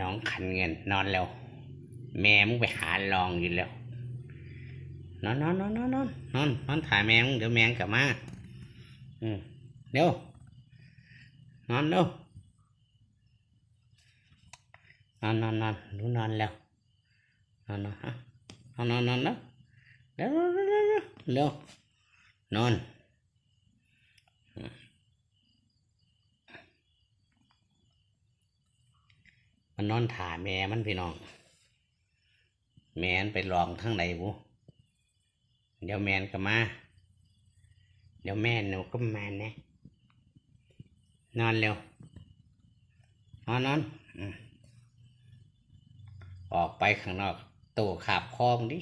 น้องขันเงินนอนแล้ว แม่มึงไปหาลองอยู่แล้วนอนนอนนอนนอนนอนนอนนอนถ่ายแมงเดี๋ยวแมงกลับมาอืมเร็วนอนเร็วนอนนอนนอนหนูนอนแล้วนอนนอนฮะนอนนอนนอนแล้วเร็วเร็วเร็วนอน มันนอนถ่าแม่มันพี่น้อง แมนไปลองทั้งไหนบุเดี๋ยวแมนก็มา เดี๋ยวแม่หนูก็มานะนอนเร็ว นอนนอนออกไปข้างนอกตู้ขาบคอมดิ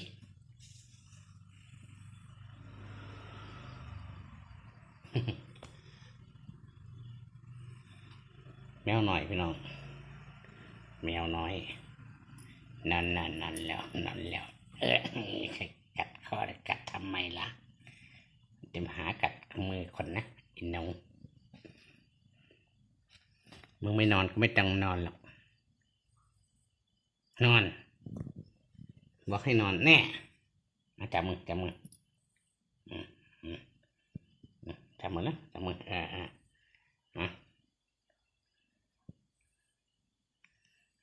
แมวหน่อยพี่น้อง แมวน้อย นั่นนั่นนั่นแล้วนั่นแล้วเออใครกัดคอกัดทำไมล่ะเดี๋ยวมาหากัดมือคนนะอินนงมึงไม่นอนก็ไม่ต้องนอนหรอกนอน บอกให้นอนแน่มาจับมือจับมืออืมอืมอืมจับมือนะจับมือเอ่าอ่าอะ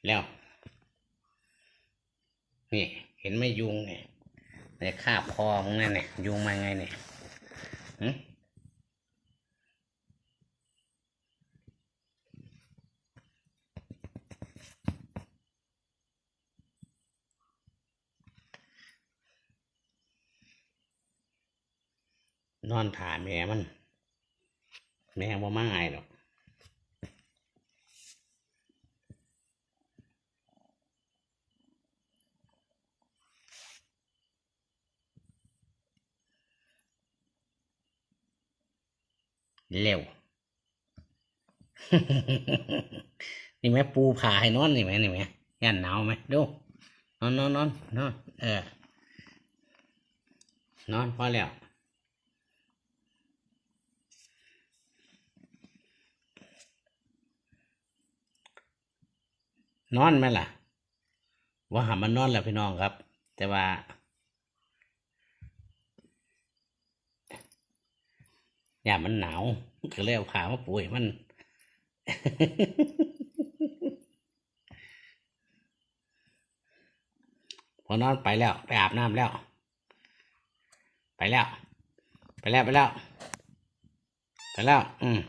แล้ว นี่เห็นไหมยุงเนี่ยในคาบคอมึงนั่นเนี่ยยุงมาไงเนี่ยนอนถ่าแม่มัน แม่ว่ามาไงหรอก เร็วนี่ไหมปูผาให้นอนนี่ไหมนี่ไหมย่นหนาวไหมดูนอนนอนนอนนอนเออนอนพอแล้วนอนไหมล่ะ ว่าหามันนอนแล้วพี่น้องครับ แต่ว่า ย่ามันหนาวก็เลยเอาผ้ามาป่วยมัน พอนอนไปแล้ว ไปอาบน้ำแล้ว ไปแล้ว ไปแล้ว ไปแล้ว ไปแล้ว อืม